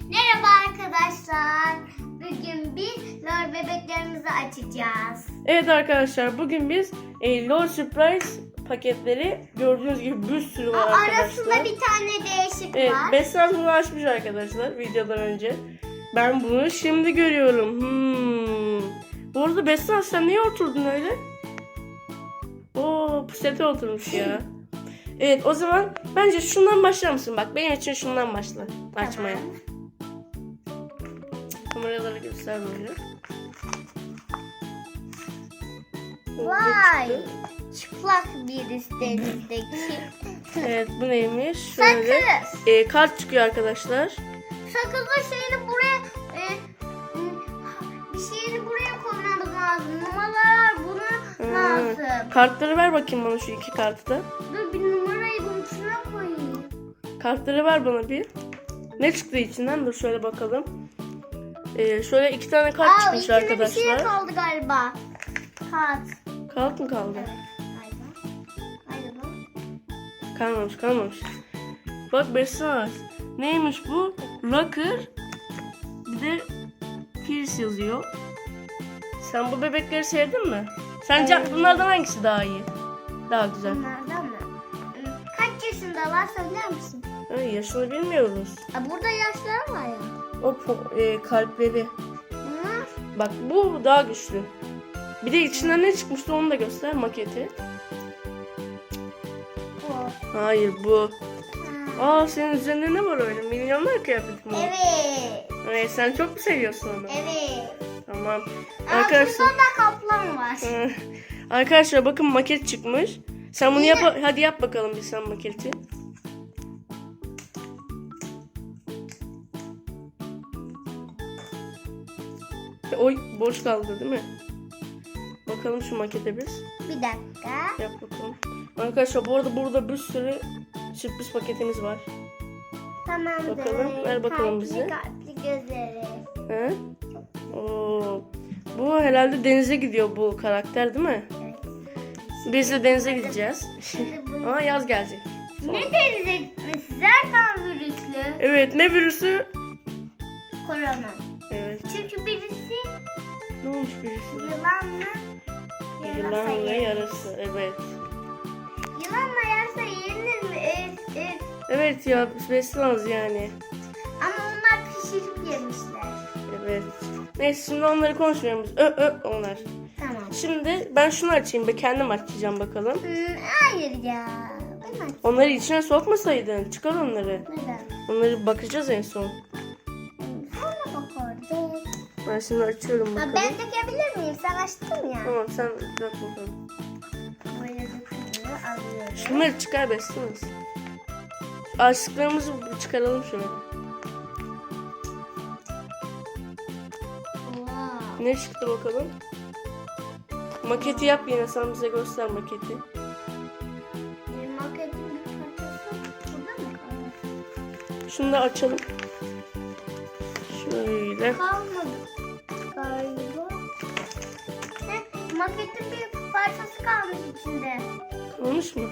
Merhaba arkadaşlar. Bugün biz lor bebeklerimizi açacağız. Evet arkadaşlar bugün biz e, LOL Surprise paketleri gördüğünüz gibi bir sürü var Aa, arkadaşlar. arasında bir tane değişik Evet, var. Beslen bunu açmış arkadaşlar videodan önce. Ben bunu şimdi görüyorum. Hmm. Bu arada Beslen sen niye oturdun öyle? Oo pusete oturmuş ya. Evet o zaman bence şundan başlar mısın? Bak benim için şundan başla açmaya. Kameralara göster böyle. Vay. Çıplak bir üstlerindeki. Evet bu neymiş? Şöyle Sakız. e, kart çıkıyor arkadaşlar. Sakızın şeyini buraya e, bir şeyini buraya koymamız lazım. Numaralar buna Hmm. lazım. Kartları ver bakayım bana şu iki kartı da. Kartları ver bana bir. Ne çıktı içinden? Dur şöyle bakalım. Ee, şöyle iki tane kart Aa çıkmış içinde bir şey arkadaşlar. kaldı galiba. Kağıt. Kağıt mı kaldı? Galiba. Kalmamış kalmamış. Bak Besar. Neymiş bu? Rocker. Bir de Pierce yazıyor. Sen bu bebekleri sevdin mi? Sence Evet. bunlardan hangisi daha iyi? Daha güzel. Bunlardan mı? Kaç yaşındalar söyler misin? Ay, yaşını bilmiyoruz. Aa, burada yaşları var ya. O e, kalpleri. Bunlar Bak bu daha güçlü. Bir de içinden ne çıkmıştı onu da göster maketi. bu. Hayır bu. Ha. Aa senin üzerinde ne var öyle? Milyonlar kıyafeti mi? Evet. Evet sen çok mu seviyorsun onu? Evet. Tamam. Aa, Arkadaşlar. burada da kaplan var. Arkadaşlar bakın maket çıkmış. Sen bunu yap hadi yap bakalım bir sen maketi. Oy boş kaldı değil mi? Bakalım şu makete biz. Bir dakika. Yap bakalım. Arkadaşlar bu arada burada bir sürü sürpriz paketimiz var. Tamamdır. Bakalım, ver bakalım bize. Kalpli gözleri. He? Oo. Bu herhalde denize gidiyor bu karakter değil mi? Evet. Biz de denize gideceğiz. Ama yaz gelecek. ne denize gitmesi? Zaten virüslü. Evet ne virüsü? Korona. Evet. Çünkü birisi Ne olmuş birisi? yılanla yarasa Yılan ve yer. yarası. Evet. Yılanla yarasa yenir mi? Evet, evet. Evet ya beslenmez yani. Ama onlar pişirip yemişler. Evet. Neyse şimdi onları konuşmuyoruz. Ö ö onlar. Tamam. Şimdi ben şunu açayım. Ben kendim açacağım bakalım. Hmm, hayır ya. Onları içine sokmasaydın. Çıkar onları. Neden? Onları bakacağız en son. Sonra bakardık. Ben şimdi açıyorum bakalım. ben dökebilir miyim? Sen açtın ya. Tamam sen dök bakalım. Böyle dökümünü alıyorum. Şunları çıkar beslenmez. Açtıklarımızı çıkaralım şöyle. Wow. Ne çıktı bakalım? Maketi yap yine sen bize göster maketi. Maketin bir parçası burada mı kaldı? Şunu da açalım. Şöyle. Kalmadı Heh, maketin bir parçası kalmış içinde. Olmuş mu?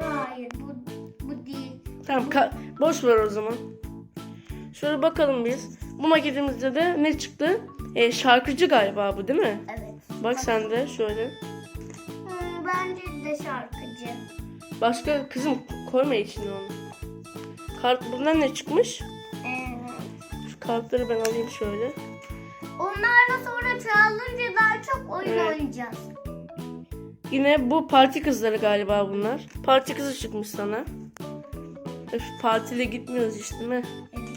Hayır bu bu değil. Tamam boş ver o zaman. Şöyle bakalım biz. Bu maketimizde de ne çıktı? E, şarkıcı galiba bu değil mi? Evet. Bak sen de şöyle. Hmm, bence de şarkıcı. Başka kızım koyma içine onu. Kart bundan ne çıkmış? Evet. Şu kartları ben alayım şöyle. Onlarla sonra çoğalınca daha çok oyun Evet. oynayacağız. Yine bu parti kızları galiba bunlar. Parti kızı çıkmış sana. Öf, partile gitmiyoruz işte mi? Evet.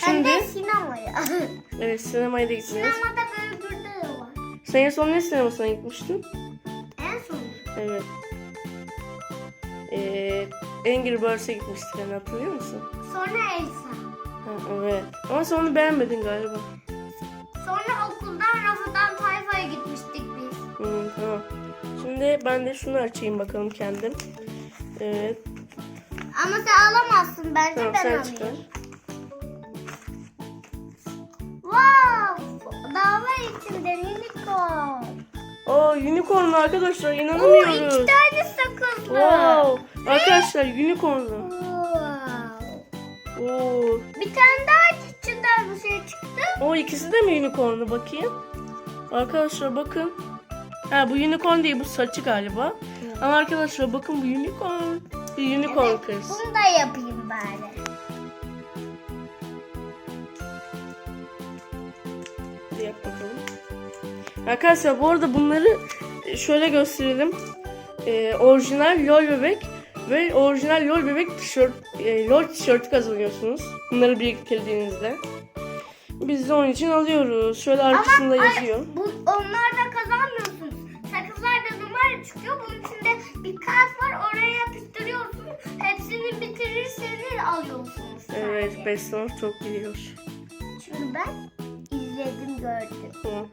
Hem Şimdi de sinemaya. evet sinemaya da gitmiyoruz. Sinemada böyle burada da var. Sen en son ne sinemasına gitmiştin? En son. Evet. Ee, Angry Birds'e gitmiştik hani hatırlıyor musun? Sonra Elsa. Ha, evet. Ama sen onu beğenmedin galiba. Sonra okuldan Rafadan Tayfa'ya gitmiştik biz. Hmm, tamam. Şimdi ben de şunu açayım bakalım kendim. Evet. Ama sen alamazsın bence Tamam ben sen alayım. çıkar. Wow! İçinde unicorn. Aa unicorn arkadaşlar Oo, iki inanamıyoruz. tane sakızlı. Wow. Arkadaşlar unicornlu. Wow. Oo. Bir tane daha şey çıktı. O ikisi de mi unicornlu bakayım? Arkadaşlar bakın. Ha bu unicorn değil bu saçı galiba. Ama arkadaşlar bakın bu unicorn. Bir unicorn Evet, kız. Bunu da yapayım bari. Hadi yap bakalım. Arkadaşlar bu arada bunları şöyle gösterelim. Ee, orijinal LOL bebek ve orijinal LOL bebek tişört, e, LOL tişörtü kazanıyorsunuz. Bunları biriktirdiğinizde. Biz de onun için alıyoruz. Şöyle arkasında Ama ay, yazıyor. bu, onlarla kazanmıyorsunuz. Sakızlarda numara çıkıyor. Bunun içinde bir kart var. Oraya yapıştırıyorsunuz. Hepsini bitirirseniz alıyorsunuz. sadece. Evet, Beston çok biliyor. Çünkü ben izledim gördüm. Tamam.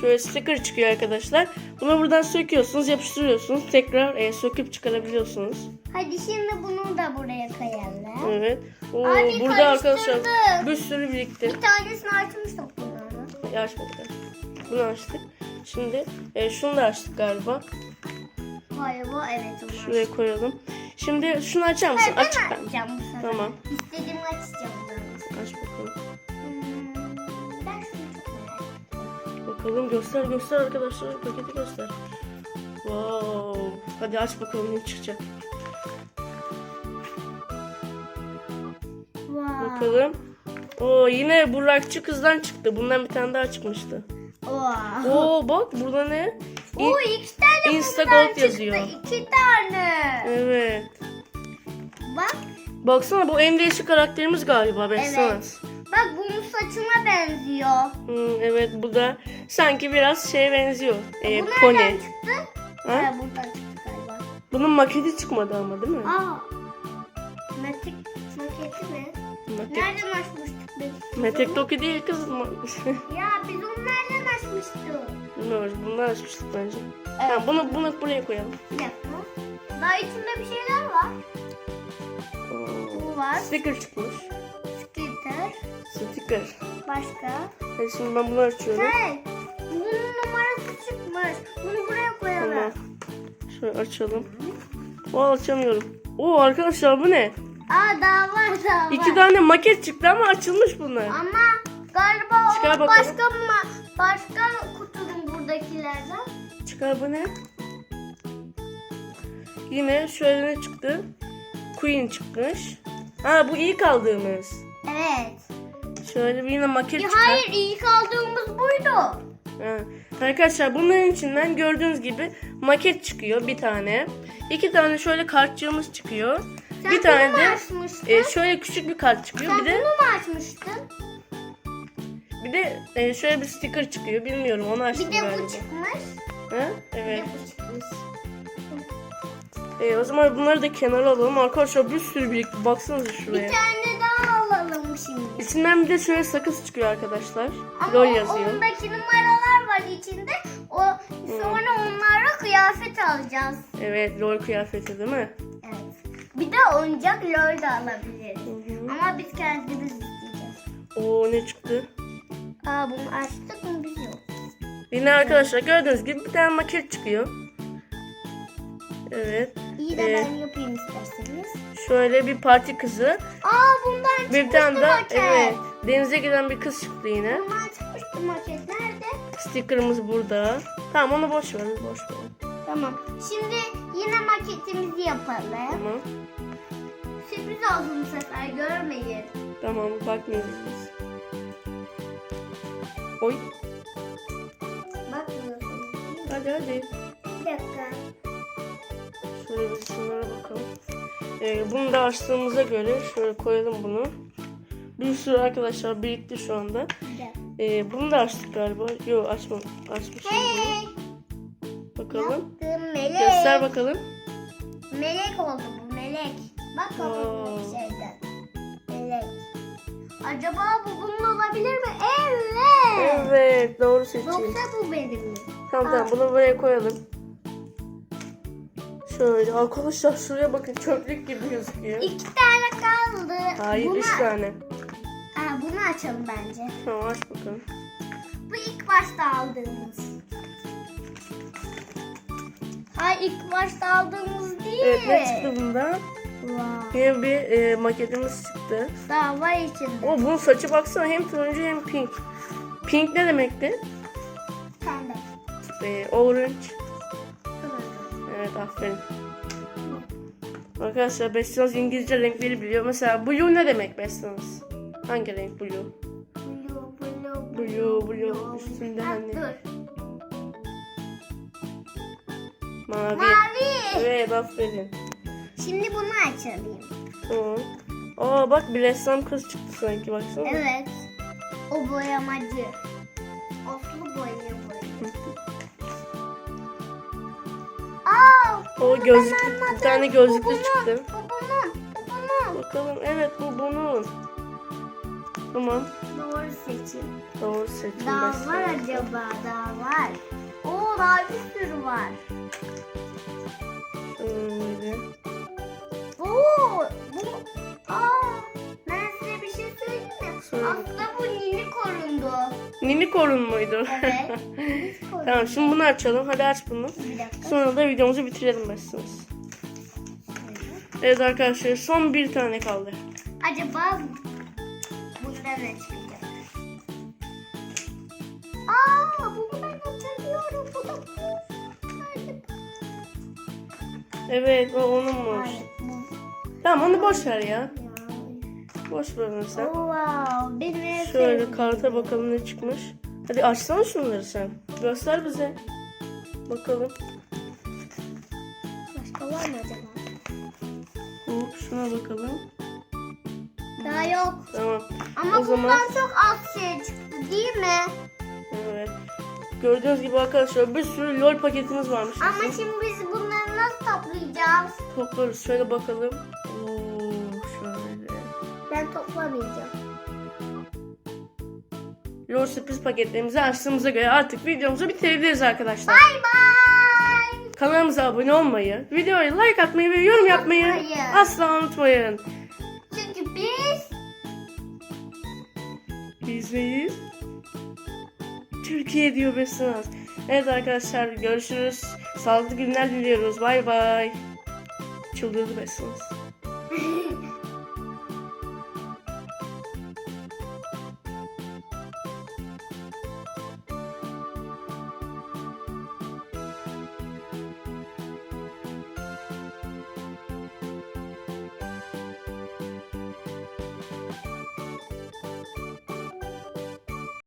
Şöyle sticker çıkıyor arkadaşlar. Bunu buradan söküyorsunuz, yapıştırıyorsunuz. Tekrar e, söküp çıkarabiliyorsunuz. Hadi şimdi bunu da buraya koyalım. Evet. Oo, Abi burada arkadaşlar bir sürü birikti. Bir tanesini açmıştık bunları. Ya açmadık. Bunu açtık. Şimdi e, şunu da açtık galiba. Hayır bu evet onlar. Şuraya koyalım. Şimdi şunu açar mısın? Hayır, Aç ben açacağım bu sefer. Tamam. İstediğimi açacağım ben. Aç bakalım. Hmm, ben çok. Bakalım göster göster arkadaşlar. Paketi göster. Wow. Hadi aç bakalım ne çıkacak. Bakalım. Oo yine Burakçı kızdan çıktı. Bundan bir tane daha çıkmıştı. Wow. Oo bak burada ne? İ- Oo iki tane Insta bundan çıktı. yazıyor. İki tane. Evet. Bak. Baksana bu en değişik karakterimiz galiba. Baksana. Evet. Bak bunun saçına benziyor. Hmm, evet bu da sanki biraz şeye benziyor. Ee, Bu pony. nereden çıktı? Ha? Ha? buradan çıktı galiba. Bunun maketi çıkmadı ama değil mi? Aa. Matik maketi mi? Maket, Nereden açmıştık biz? Metek Toki değil kız. Ya biz onu nereden açmıştık? Bilmiyoruz. Bundan açmıştık bence. Evet. Tamam bunu, bunu buraya koyalım. Bir dakika. Daha içinde bir şeyler var. Oo. Bu var. Sticker çıkmış. Skitter. Sticker. Başka. Hadi şimdi ben bunu açıyorum. Hey. Bunun numarası çıkmış. Bunu buraya koyalım. Tamam. Şöyle açalım. O açamıyorum. Oo arkadaşlar bu ne? Aa daha var daha var. İki tane maket çıktı ama açılmış bunlar. Ama galiba Çıkar o bakalım. başka ma- başka kutunun buradakilerden. Çıkar bu ne? Yine şöyle ne çıktı? Queen çıkmış. Ha bu ilk aldığımız. Evet. Şöyle bir yine maket Ya çıkar. hayır ilk aldığımız buydu. Ha. Arkadaşlar bunların içinden gördüğünüz gibi maket çıkıyor bir tane. İki tane şöyle kartçığımız çıkıyor. Sen bir tane de e, şöyle küçük bir kart çıkıyor. Sen Bir de bunu mu açmıştın? bir de e, şöyle bir sticker çıkıyor. Bilmiyorum onu açtım Bir de galiba. bu çıkmış. Ha? Bir Evet. de bu çıkmış. E, o zaman bunları da kenara alalım. Arkadaşlar bir sürü birikti. Baksanıza Bir şuraya. tane daha alalım şimdi. İçinden bir de şöyle sakız çıkıyor arkadaşlar. Ama LOL o- yazıyor. ondaki numaralar var içinde. O sonra onlara kıyafet alacağız. Evet LOL kıyafeti değil mi? Bir de oyuncak lol da alabiliriz. Ama biz kendimiz isteyeceğiz. Oo ne çıktı? Aa bunu açtık mı biz yok. Yine arkadaşlar gördüğünüz gibi bir tane maket çıkıyor. Evet. İyi de Ee, ben yapayım isterseniz. Şöyle bir parti kızı. Aa bundan çıkmıştı Bir tane de maket. evet denize giden bir kız çıktı yine. Bundan çıkmıştı maket. Nerede? Sticker'ımız burada. Tamam onu boş ver, boş ver. Tamam. Şimdi yine maketimizi yapalım. Tamam. Sürpriz olsun bu sefer görmeyin. Tamam biz. Oy. Bakmıyorsunuz. Hadi hadi. Bir dakika. Şöyle bir şunlara bakalım. Ee, bunu da açtığımıza göre şöyle koyalım bunu. Bir sürü arkadaşlar birikti şu anda. Ee, bunu da açtık galiba. Yok açma. Açmışım. Hey. Bakalım. Yaptım melek. Göster bakalım. Melek oldu bu melek. Bak kafasındaki Wow. şeyden. Melek. Acaba bu bunun olabilir mi? Evet. Evet doğru seçim. Yoksa bu benim mi? Tamam tamam bunu buraya koyalım. Şöyle arkadaşlar şuraya bakın çöplük gibi gözüküyor. İki tane kaldı. Hayır Buna- üç tane. Aa, bunu açalım bence. Tamam aç bakalım. Bu ilk başta aldığımız. Hayır ilk başta aldığımız değil. Evet ne çıktı bundan? Wow. Yine bir e, maketimiz çıktı. Daha var içinde. O bunun saçı baksana hem turuncu hem pink. Pink ne demekti? Pembe. E, orange. Kırmızı. Evet aferin. Arkadaşlar Bestions İngilizce renkleri biliyor. Mesela blue ne demek Bestions? Hangi renk blue? Blue, blue, Blue, blue. Üstünde Ha, hani Dur. Mavi. Mavi. Evet aferin. Şimdi bunu açalım. Tamam. Aa bak bir ressam kız çıktı sanki baksana. Evet. O boyamacı. Aslı boyıyor. Aa, O gözlük, bir tane Bu gözlüklü bunun, çıktı. Bu bunun. Bu bunun. Bakalım evet bu bunun. Tamam. Doğru seçim. Doğru seçim. Daha var acaba? Daha var. Oo daha bir sürü var. Şöyle. Oo, bu, aa, ben size bir şey söyleyeyim mi? Söyle. Aslında bu Nini korundu. Nini korun muydu? Evet. Tamam şimdi bunu açalım. Hadi aç bunu. Bir dakika. Sonra da videomuzu bitirelim Bestions. Evet arkadaşlar son bir tane kaldı. Acaba bundan ne çıkacak? Aa, bunu ben hatırlıyorum. Bu da bu. Evet o onunmuş. Hayır, bu. Tamam onu boş ver ya. Boş ver onu sen. Wow, benim en Şöyle sevdiğim. karta bakalım ne çıkmış. Hadi açsana şunları sen. Göster bize. Bakalım. Başka var mı acaba? Hop şuna bakalım. Daha yok. Tamam. Ama O zaman- bundan çok az şey çıktı değil mi? Evet. Gördüğünüz gibi arkadaşlar bir sürü lol paketimiz varmış. Ama şimdi biz toplayacağız? Toplarız. Şöyle bakalım. Oo, şöyle. Ben toplamayacağım. Lol sürpriz paketlerimizi açtığımıza göre artık videomuzu bitirebiliriz arkadaşlar. Bay bay. Kanalımıza abone olmayı, videoya like atmayı ve yorum yapmayı Unutmayın. asla unutmayın. Çünkü biz Biz neyiz? Türkiye diyor Besinaz. Evet arkadaşlar görüşürüz. Sağlıklı günler diliyoruz. Bay bay. Çıldırdı Besinaz.